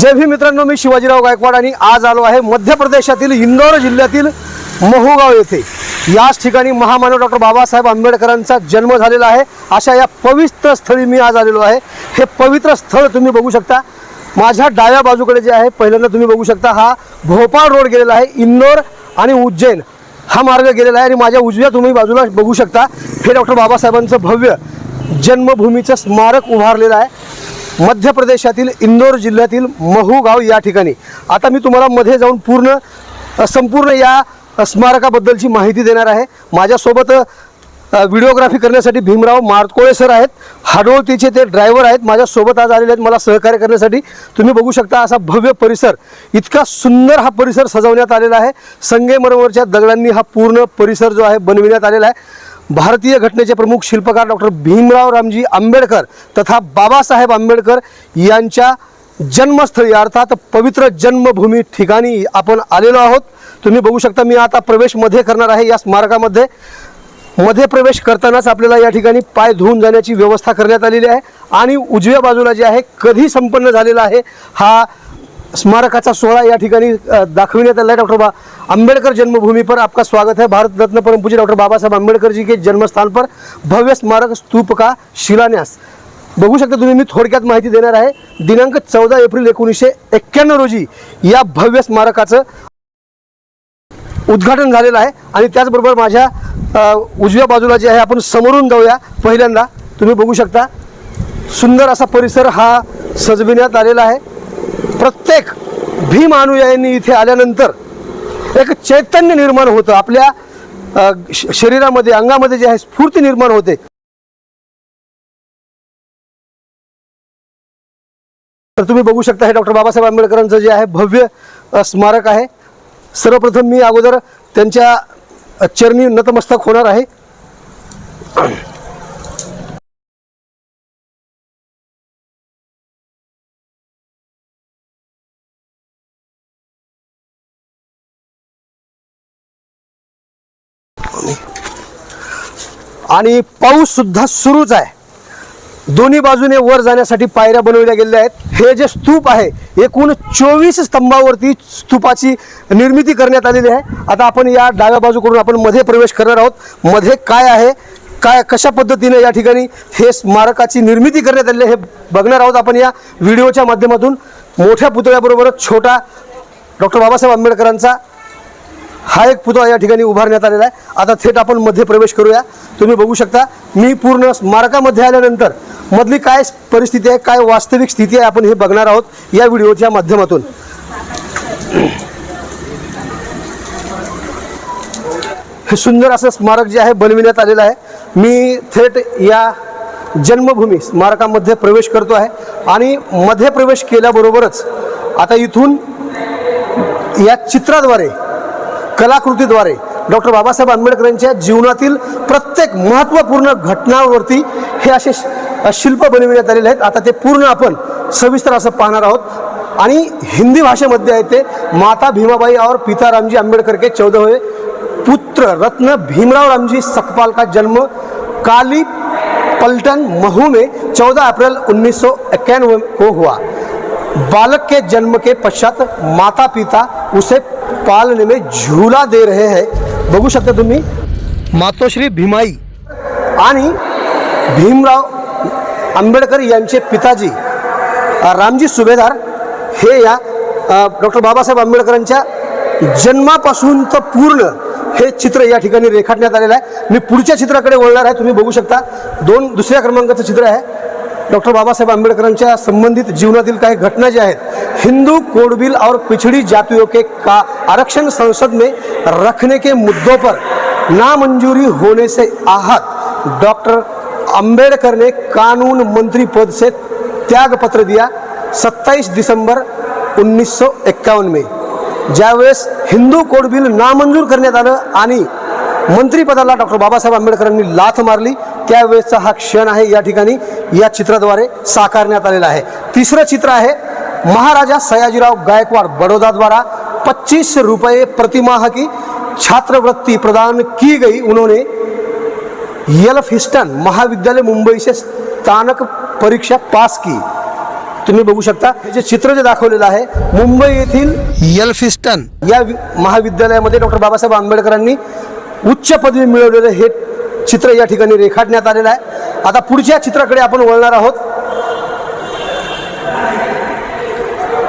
जय भीम मित्रांनो मी शिवाजीराव गायकवाड आणि आज आलो आहे मध्य प्रदेशातील इंदौर जिल्ह्यातील महुगाव येथे. याच ठिकाणी महामानव डॉक्टर बाबासाहेब आंबेडकरांचा जन्म झालेला आहे. अशा या पवित्र स्थळी मी आज आलेलो आहे. हे पवित्र स्थळ तुम्ही बघू शकता. माझ्या डाव्या बाजूकडे जे आहे पहिल्यांदा तुम्ही बघू शकता हा भोपाळ रोड गेलेला आहे इंदोर आणि उज्जैन. हा मार्ग गेलेला आहे आणि माझ्या उजव्या तुम्ही बाजूला बघू शकता. हे डॉक्टर बाबासाहेबांचं भव्य जन्मभूमीचं स्मारक उभारलेलं आहे. मध्य प्रदेशातील इंदोर जिल्ह्यातील महू गाव या ठिकाणी. आता मी तुम्हाला मध्ये जाऊन पूर्ण संपूर्ण या स्मारकाबद्दलची माहिती देणार आहे. माझ्यासोबत व्हिडिओग्राफी करण्यासाठी भीमराव मारकोळे सर आहेत. हाडोळतीचे ते ड्रायव्हर आहेत. माझ्यासोबत आज आलेले आहेत मला सहकार्य करण्यासाठी. तुम्ही बघू शकता असा भव्य परिसर. इतका सुंदर हा परिसर सजवण्यात आलेला आहे. संगेमरवरच्या दगडांनी हा पूर्ण परिसर जो आहे बनविण्यात आलेला आहे. भारतीय घटनेचे प्रमुख शिल्पकार डॉक्टर भीमराव रामजी आंबेडकर तथा बाबासाहेब आंबेडकर यांच्या जन्मस्थळी अर्थात पवित्र जन्मभूमी ठिकाणी आपण आलेलो आहोत. तुम्ही बघू शकता मी आता प्रवेशमध्ये करणार आहे. या स्मारकामध्ये मध्ये प्रवेश करतानाच आपल्याला या ठिकाणी पाय धुवून जाण्याची व्यवस्था करण्यात आलेली आहे. आणि उजव्या बाजूला जे आहे कधी संपन्न झालेला आहे हा स्मारकाचा सोहळा या ठिकाणी दाखविण्यात आला. डॉक्टर बा आंबेडकर जन्मभूमी पर आपका स्वागत है. भारत रत्न परम पूज्य डॉक्टर बाबा साहेब जी के जन्मस्थान पर भव्य स्मारक स्तूप का शिलान्यास. बघू शकता तुम्ही मी थोडक्यात माहिती देणार आहे. दिनांक चौदा एप्रिल एकोणीसशे एक्क्याण्णव रोजी या भव्य स्मारकाचं उद्घाटन झालेलं आहे. आणि त्याचबरोबर माझ्या उजव्या बाजूला जे आहे आपण समोरून जाऊया. पहिल्यांदा तुम्ही बघू शकता सुंदर असा परिसर हा सजविण्यात आलेला आहे. प्रत्येक भीम अनुयायांनी इथे आल्यानंतर एक चैतन्य निर्माण होतं. आपल्या श- शरीरामध्ये अंगामध्ये जे आहे स्फूर्ती निर्माण होते. तर तुम्ही बघू शकता हे डॉक्टर बाबासाहेब आंबेडकरांचं जे आहे भव्य स्मारक आहे. सर्वप्रथम मी अगोदर त्यांच्या चरणी नतमस्तक होणार आहे. आणि पाऊससुद्धा सुरूच आहे. दोन्ही बाजूने वर जाण्यासाठी पायऱ्या बनवल्या गेलेल्या आहेत. हे जे स्तूप आहे एकूण चोवीस स्तंभावरती स्तूपाची निर्मिती करण्यात आलेली आहे. आता आपण या डाव्या बाजूकडून आपण मध्ये प्रवेश करणार आहोत. मध्ये काय आहे काय कशा पद्धतीने या ठिकाणी हे स्मारकाची निर्मिती करण्यात आलेली आहे हे बघणार आहोत आपण या व्हिडिओच्या माध्यमातून. मोठ्या पुतळ्याबरोबरच छोटा डॉक्टर बाबासाहेब आंबेडकरांचा हा एक पुतळा या ठिकाणी उभारण्यात आलेला आहे. आता थेट आपण मध्ये प्रवेश करूया. तुम्ही बघू शकता मी पूर्ण स्मारकामध्ये आल्यानंतर मधली काय परिस्थिती आहे काय वास्तविक स्थिती आहे आपण हे बघणार आहोत या व्हिडिओच्या माध्यमातून. हे सुंदर असं स्मारक जे आहे बनविण्यात आलेलं आहे. मी थेट या जन्मभूमी स्मारकामध्ये प्रवेश करतो आहे. आणि मध्ये प्रवेश केल्याबरोबरच आता इथून या चित्राद्वारे कलाकृतीद्वारे डॉक्टर बाबासाहेब आंबेडकरांच्या जीवनातील प्रत्येक महत्त्वपूर्ण घटनांवरती हे असे शिल्प बनविण्यात आलेले आहेत. आता ते पूर्ण आपण सविस्तर असं पाहणार आहोत. आणि हिंदी भाषेमध्ये आहे ते माता भीमाबाई और पिता रामजी आंबेडकर के चौदहवे पुत्र रत्न भीमराव रामजी सकपाल का जन्म काली पलटन महू में 14 अप्रैल उन्नीस को हुआ. बालक के जन्म के पश्चात माता पिता उसे पालने में झूला दे रहे हैं। बघू शकता तुम्ही मातोश्री भीमाई आणि भीमराव आंबेडकर यांचे पिताजी रामजी सुभेदार हे या डॉक्टर बाबासाहेब आंबेडकरांच्या जन्मापासून तर पूर्ण हे चित्र या ठिकाणी रेखाटण्यात आलेलं आहे. मी पुढच्या चित्राकडे वळणार आहे. तुम्ही बघू शकता दोन दुसऱ्या क्रमांकाचं चित्र आहे. डॉक्टर बाबासाहेब आंबेडकरांच्या संबंधित जीवनातील काही घटना ज्या आहेत हिंदू कोडबिल और पिछड़ी जातियों के का आरक्षण संसद में रखने के मुद्दों पर नामंजूरी होने से आहत डॉक्टर अंबेडकर ने कानून मंत्री पद से त्याग पत्र दिया 27 दिसंबर उन्नीस में। ज्यावेळेस हिंदू कोड बिल नामंजूर करण्यात आलं आणि मंत्रिपदाला डॉक्टर बाबासाहेब आंबेडकरांनी लाथ मारली त्यावेळेसचा हा क्षण आहे या ठिकाणी या चित्राद्वारे साकारण्यात आलेला आहे. तिसरं चित्र आहे महाराजा सयाजीराव गायकवाड़ बडोदाद्वारा पच्चीस रुपये प्रतिमाह की छात्रवृत्ति प्रदान की गई. उन्होंने एलफ हिस्टन महाविद्यालय मुंबई से स्थानक परीक्षा पास की. तुम्ही बघू शकता हे जे चित्र जे दाखवलेलं आहे मुंबई येथील यल्फिस्टन या महाविद्यालयामध्ये डॉक्टर बाबासाहेब आंबेडकरांनी उच्च पदवी मिळवलेलं हे चित्र या ठिकाणी रेखाटण्यात आलेलं आहे. आता पुढच्या चित्राकडे आपण वळणार आहोत.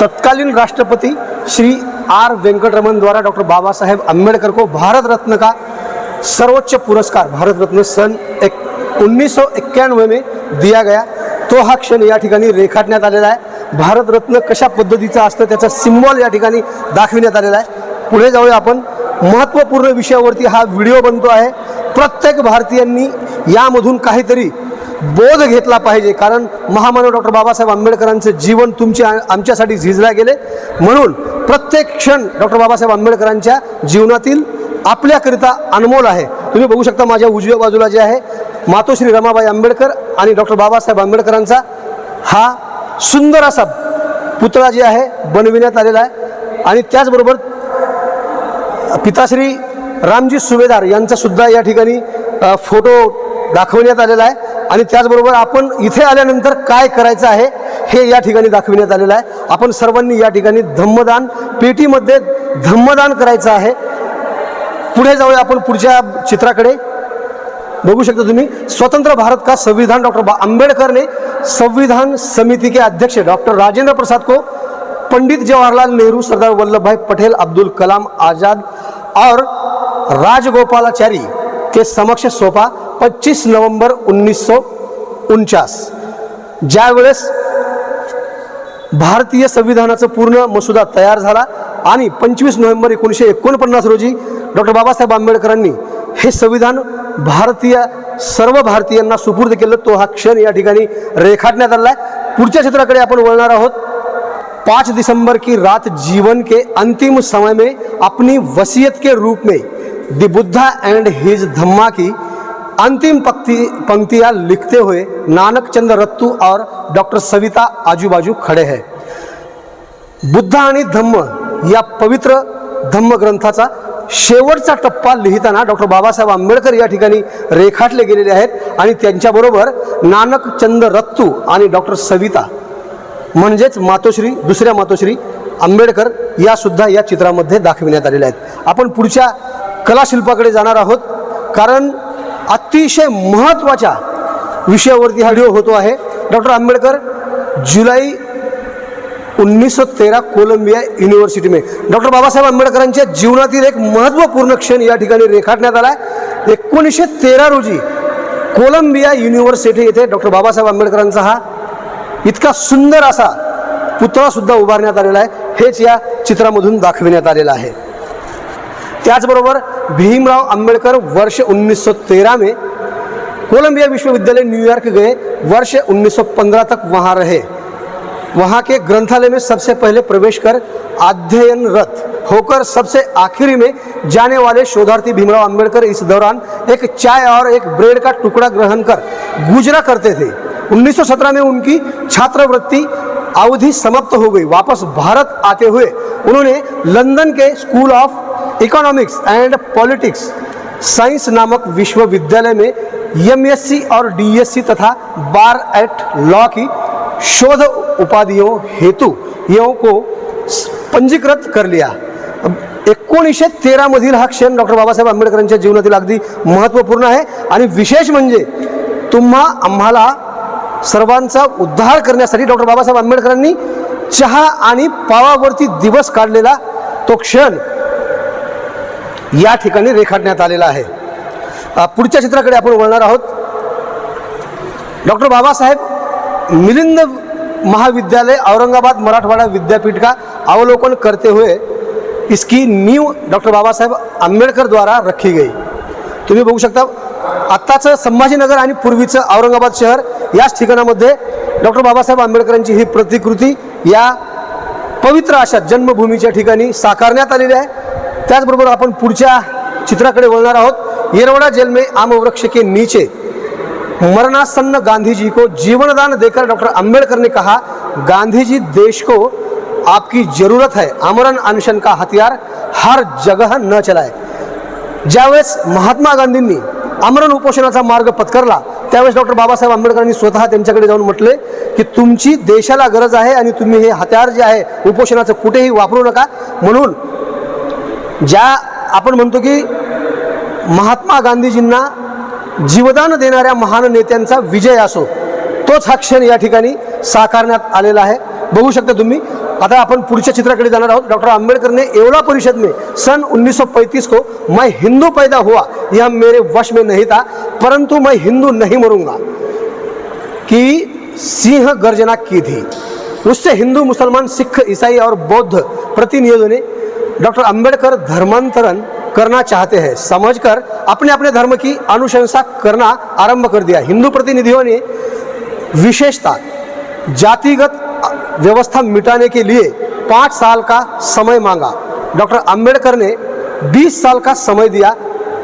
तत्कालीन राष्ट्रपती श्री आर व्यंकटरमन द्वारा डॉक्टर बाबासाहेब आंबेडकर को भारतरत्न का सर्वोच्च पुरस्कार भारतरत्न सन एक उन्नीस सौ इक्यानवे में दिया गया. तो हा क्षण या ठिकाणी रेखाटण्यात आलेला आहे. भारतरत्न कशा पद्धतीचा असतं त्याचा सिम्बॉल या ठिकाणी दाखविण्यात आलेला आहे. पुढे जाऊया आपण. महत्त्वपूर्ण विषयावरती हा व्हिडिओ बनतो आहे. प्रत्येक भारतीयांनी यामधून काहीतरी बोध घेतला पाहिजे. कारण महामानव डॉक्टर बाबासाहेब आंबेडकरांचं जीवन तुमच्या आमच्यासाठी झिजला गेले. म्हणून प्रत्येक क्षण डॉक्टर बाबासाहेब आंबेडकरांच्या जीवनातील आपल्याकरिता अनमोल आहे. तुम्ही बघू शकता माझ्या उजव्या बाजूला जे आहे मातोश्री रमाबाई आंबेडकर आणि डॉक्टर बाबासाहेब आंबेडकरांचा हा सुंदर असा पुतळा जे आहे बनविण्यात आलेला आहे. आणि त्याचबरोबर पिताश्री रामजी सुभेदार यांचा सुद्धा या ठिकाणी फोटो दाखवण्यात आलेला आहे. आणि त्याचबरोबर आपण इथे आल्यानंतर काय करायचं आहे हे या ठिकाणी दाखविण्यात आलेलं आहे. आपण सर्वांनी या ठिकाणी धम्मदान पेटीमध्ये धम्मदान करायचं आहे. पुढे जाऊया आपण पुढच्या चित्राकडे. बघू शकता तुम्ही स्वतंत्र भारत का संविधान डॉक्टर बा- ने संविधान समिति के अध्यक्ष डॉक्टर राजेंद्र प्रसाद को पंडित जवाहरलाल नेहरू सरदार वल्लभ भाई पटेल अब्दुल कलाम आजाद और राजगोपालाचारी के समक्ष सोपा पच्चीस नोव्हेंबर उन्नीस सौ उनचास. ज्यावेळेस भारतीय संविधानाचा पूर्ण मसुदा तयार झाला आणि पंचवीस नोव्हेंबर एकोणीसशे एकोणपन्नास रोजी डॉक्टर बाबासाहेब आंबेडकरांनी हे संविधान भारतीय सर्व भारतीयांना सुपूर्द केलं तो हा क्षण या ठिकाणी रेखाटण्यात आला आहे पुढच्या क्षेत्राकडे आपण वळणार आहोत. पाँच दिसंबर की रात जीवन के अंतिम समय में अपनी वसीयत के रूप में. The Buddha and his Dhamma की अंतिम पंक्ति पंक्तियां लिखते हुए नानक चंद्र रत्तू और डॉक्टर सविता आजूबाजू खड़े हैं। बुद्ध आणि धम्म या पवित्र धम्म ग्रंथाचा शेवटचा टप्पा लिहिताना डॉक्टर बाबासाहेब आंबेडकर या ठिकाणी रेखाटले गेलेले आहेत आणि त्यांच्याबरोबर नानक चंद रत्तू आणि डॉक्टर सविता म्हणजेच मातोश्री दुसऱ्या मातोश्री आंबेडकर या सुद्धा या चित्रामध्ये दाखविण्यात आलेल्या आहेत. आपण पुढच्या कलाशिल्पाकडे जाणार आहोत. कारण अतिशय महत्त्वाच्या विषयावरती हा व्हिडिओ होतो आहे. डॉक्टर आंबेडकर जुलै 1913 कोलंबिया युनिव्हर्सिटी में. डॉक्टर बाबासाहेब आंबेडकरांच्या जीवनातील एक महत्त्वपूर्ण क्षण या ठिकाणी रेखाटण्यात आला आहे एकोणीसशे तेरा रोजी कोलंबिया युनिव्हर्सिटी येथे डॉक्टर बाबासाहेब आंबेडकरांचा हा इतका सुंदर असा पुतळासुद्धा उभारण्यात आलेला आहे. हेच या चित्रामधून दाखविण्यात आलेलं आहे. त्याचबरोबर भीमराव अंबेडकर वर्ष 1913 में कोलंबिया विश्वविद्यालय न्यूयॉर्क गए। वर्ष 1915 तक वहाँ रहे। वहाँ के ग्रंथालय में सबसे पहले प्रवेश कर अध्ययनरत होकर सबसे आखिरी में जाने वाले शोधार्थी भीमराव अंबेडकर इस दौरान एक चाय और एक ब्रेड का टुकड़ा ग्रहण कर गुजरा करते थे। 1917 में उनकी छात्रवृत्ति अवधि समाप्त हो गई। वापस भारत आते हुए उन्होंने London K school of economics and politics science नामक विश्वविद्यालय में एमएससी और डीएससी तथा बार एट लॉ की शोध उपाधियों हेतु यों को पंजीकृत कर लिया। एकोणीसशे तेरामधील हा क्षण डॉक्टर बाबासाहेब आंबेडकरांच्या जीवनातील अगदी महत्त्वपूर्ण आहे आणि विशेष म्हणजे तुम्हा आम्हाला सर्वांचा उद्धार करण्यासाठी डॉक्टर बाबासाहेब आंबेडकरांनी चहा आणि पावावरती दिवस काढलेला तो क्षण या ठिकाणी रेखाटण्यात आलेला आहे. पुढच्या चित्राकडे आपण वळणार आहोत. डॉक्टर बाबासाहेब मिलिंद महाविद्यालय औरंगाबाद मराठवाड़ा विद्यापीठ का अवलोकन करते हुए इसकी नींव डॉक्टर बाबासाहेब आंबेडकर द्वारा रखी गई. तुम्ही बघू शकता आत्ताचं संभाजीनगर आणि पूर्वीचं औरंगाबाद शहर याच ठिकाणामध्ये डॉक्टर बाबासाहेब आंबेडकरांची ही प्रतिकृती या पवित्र अशा जन्मभूमीच्या ठिकाणी साकारण्यात आलेली आहे. त्याचबरोबर आपण पुढच्या चित्राकडे वळणार आहोत. येरवडा जेल में आम वृक्ष के नीचे. मरणासन्न गांधी जी को जीवनदान देकर डॉक्टर अंबेडकर ने कहा गांधी जी देश को आपकी जरूरत है. आमरण अनशन का हथियार हर जगह न चलाए. ज्यावेळेस महात्मा गांधींनी आमरण उपोषणाचा मार्ग पत्करला त्यावेळेस डॉक्टर बाबासाहेब आंबेडकरांनी स्वतः त्यांच्याकडे जाऊन म्हटले की तुमची देशाला गरज आहे आणि तुम्ही हे हत्यार जे आहे उपोषणाचं कुठेही वापरू नका. म्हणून ज्या आपण म्हणतो की महात्मा गांधीजींना जीवदान देणाऱ्या महान नेत्यांचा विजय असो तोच हा क्षण या ठिकाणी साकारण्यात आलेला आहे. बघू शकता तुम्ही आता आपण पुढच्या चित्राकडे जाणार आहोत. डॉक्टर आंबेडकरने ने एवला परिषद में सन 1935 को मैं हिंदू पैदा हुआ यह मेरे वश में नहीं था परंतु मैं हिंदू नहीं मरूंगा. की सिंह गर्जना की थी। उससे हिंदू मुसलमान सिख ईसाई और बौद्ध प्रतिनिधियों ने डॉक्टर अंबेडकर धर्मांतरण करना चाहते हैं। समझकर अपने अपने धर्म की अनुशंसा करना आरंभ कर दिया। हिंदू प्रतिनिधियों ने विशेषता जातिगत व्यवस्था मिटाने के लिए पाँच साल का समय मांगा। डॉक्टर अंबेडकर ने 20 साल का समय दिया।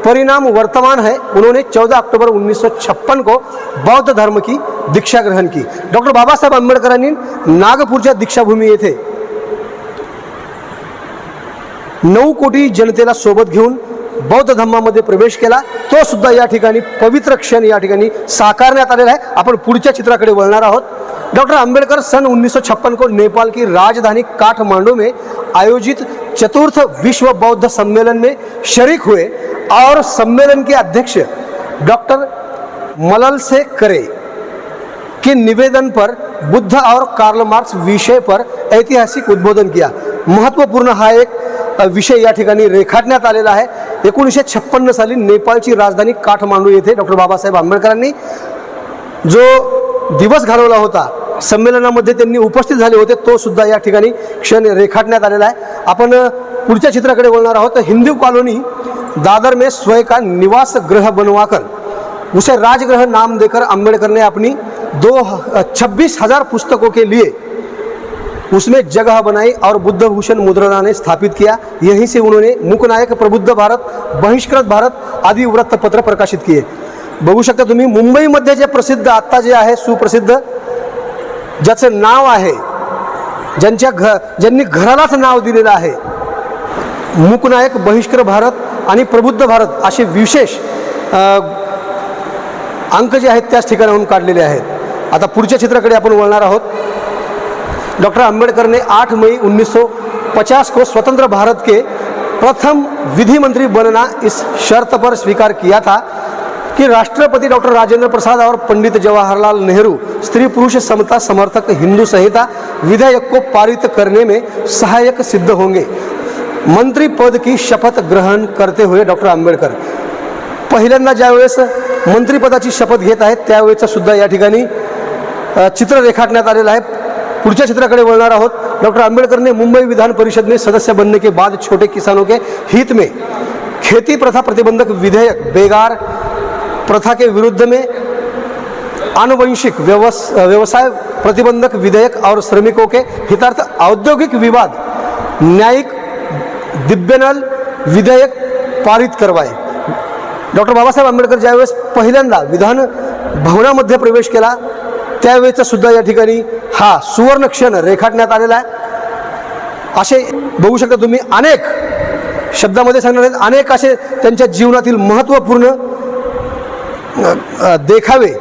परिणाम वर्तमान है। उन्होंने 14 अक्टूबर 1956 को बौद्ध धर्म की दीक्षा ग्रहण की। डॉक्टर बाबासाहेब आंबेडकरांनी नागपूरच्या दीक्षाभूमी येथे नऊ कोटी जनतेला सोबत घेऊन बौद्ध धर्मामध्ये प्रवेश केला. तो सुद्धा या ठिकाणी पवित्र क्षण या ठिकाणी साकारण्यात आलेला आहे. आपण पुढच्या चित्राकडे वळणार आहोत. डॉक्टर आंबेडकर सन 1956 को नेपाल की राजधानी काठमांडू में आयोजित चतुर्थ विश्व बौद्ध सम्मेलन में शरीक हुए और सम्मेलन के अध्यक्ष डॉक्टर मलल से करे के निवेदन पर बुद्ध और कार्ल मार्क्स विषय पर ऐतिहासिक उद्बोधन किया। महत्त्वपूर्ण हा एक विषय या ठिकाणी रेखाटण्यात आलेला आहे. एकोणीसशे छप्पन्न साली नेपाळची राजधानी काठमांडू येथे डॉक्टर बाबासाहेब आंबेडकरांनी जो दिवस घालवला होता संमेलनामध्ये त्यांनी उपस्थित झाले होते तो सुद्धा या ठिकाणी क्षण रेखाटण्यात आलेला आहे. आपण पुढच्या चित्राकडे बोलणार आहोत. हिंदू कॉलोनी दादर में स्वयका निवास ग्रह बनवाकर उसे राजगृह नाम देकर आंबेडकरने ने अपनी दो छब्बीस हजार पुस्तकों के लिए उसमें जगह बनाई और बुद्ध भूषण मुद्रणा ने स्थापित किया। यहीं से उन्होंने मुकनायक प्रबुद्ध भारत बहिष्कृत भारत आदी वृत्तपत्र प्रकाशित किए। बघू शकता तुम्ही मुंबईमध्ये जे प्रसिद्ध आत्ता जे आहे सुप्रसिद्ध ज्याचं नाव आहे ज्यांच्या घ ज्यांनी घरालाच नाव दिलेलं आहे मुकनायक बहिष्कृत भारत आणि प्रबुद्ध भारत असे विशेष अंक जे आहेत त्याच ठिकाणाहून काढलेले आहेत. आता पुढच्या चित्राकडे आपण वळणार आहोत. डॉक्टर अंबेडकर ने 8 मई 1950 को स्वतंत्र भारत के प्रथम विधि मंत्री बनना इस शर्त पर स्वीकार किया था कि राष्ट्रपति डॉक्टर राजेंद्र प्रसाद और पंडित जवाहरलाल नेहरू स्त्री पुरुष समता समर्थक हिंदू संहिता विधेयक को पारित करने में सहायक सिद्ध होंगे। मंत्री पद की शपथ ग्रहण करते हुए डॉक्टर आंबेडकर। पहिल्यांदा ज्यावेळेस मंत्रिपदाची शपथ घेत आहेत त्यावेळेचं सुद्धा या ठिकाणी चित्र रेखाटण्यात आलेलं आहे. पुढच्या क्षेत्राकडे वळणार आहोत. डॉक्टर आंबेडकर ने मुंबई विधान परिषद में सदस्य बनने के बाद छोटे किसानों के हित में खेती प्रथा प्रतिबंधक विधेयक बेगार प्रथा के विरुद्ध में आनुवंशिक व्यवस व्यवसाय प्रतिबंधक विधेयक और श्रमिकों के हितार्थ औद्योगिक विवाद न्यायिक दिव्यनल विधेयक पारित करवाए। डॉक्टर बाबासाहेब आंबेडकर ज्यावेळेस पहिल्यांदा विधान भवनामध्ये प्रवेश केला त्यावेळेचा सुद्धा या ठिकाणी हा सुवर्ण क्षण रेखाटण्यात आलेला आहे. असे बघू शकता तुम्ही अनेक शब्दामध्ये सांगणार आहेत. अनेक असे त्यांच्या जीवनातील महत्त्वपूर्ण देखावे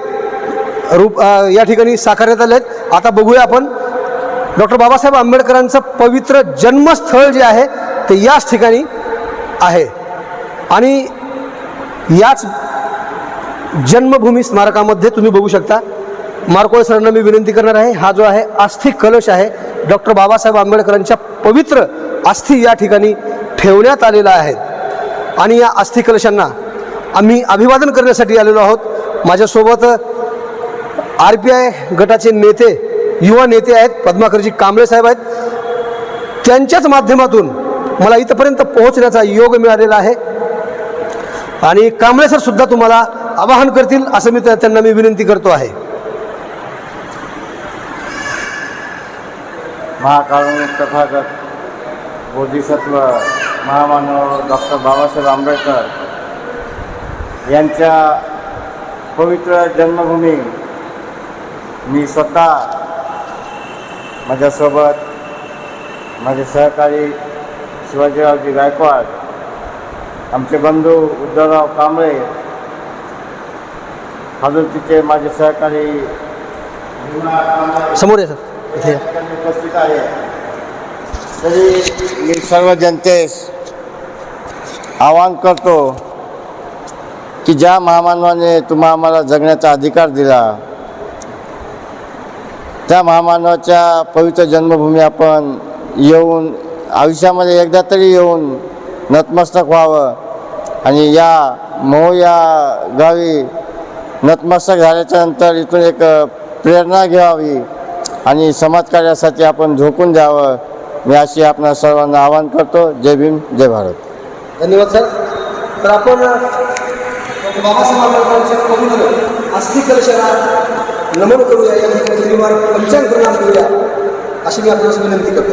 रूप या ठिकाणी साकारण्यात आले आहेत. आता बघूया आपण. डॉक्टर बाबासाहेब आंबेडकरांचं पवित्र जन्मस्थळ जे आहे ते याच ठिकाणी आहे. आणि याच जन्मभूमी स्मारकामध्ये तुम्ही बघू शकता. मार्कोळ सरांना मी विनंती करणार आहे हा जो आहे अस्थि कलश आहे डॉक्टर बाबासाहेब आंबेडकरांच्या पवित्र अस्थि या ठिकाणी ठेवण्यात आलेला आहे. आणि या अस्थि कलशांना आम्ही अभिवादन करण्यासाठी आलेलो आहोत. माझ्यासोबत आर पी आय गटाचे नेते युवा नेते आहेत पद्माकरजी कांबळे साहेब आहेत. त्यांच्याच माध्यमातून मला इथपर्यंत पोहोचण्याचा योग मिळालेला आहे. आणि कांबळे सर सुद्धा तुम्हाला आवाहन करतील असं मी त्यांना मी विनंती करतो आहे. महाकारुणिक तथागत बोधिसत्व महामानव डॉक्टर बाबासाहेब आंबेडकर यांच्या पवित्र जन्मभूमी मी स्वतः माझ्यासोबत माझे सहकारी शिवाजीरावजी गायकवाड आमचे बंधू उद्धवराव कांबळे हजरतीचे माझे सहकारी समोर या सर. इथे. उपस्थित आहे तरी मी सर्व जनतेस आवाहन करतो की ज्या महामानवाने तुम्हा आम्हाला जगण्याचा अधिकार दिला त्या महामानवाच्या पवित्र जन्मभूमी आपण येऊन आयुष्यामध्ये एकदा तरी येऊन नतमस्तक व्हावं आणि या मोह या गावी नतमस्तक झाल्याच्यानंतर इथून एक प्रेरणा घ्यावी. आणि समाजकार्यासाठी आपण झोकून द्यावं मी अशी आपणा सर्वांना आवाहन करतो. जय भीम जय भारत. धन्यवाद सर. तर आपण बाबासाहेब आंबेडकरांच्या पवित्र अस्थि कलशाला नमन करूया या ठिकाणी शनिवार पंचांग प्रणाम करूया अशी मी आपल्याला विनंती करतो.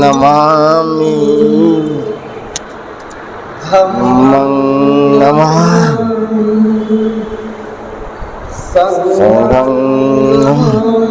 नमामि। नमः صلى الله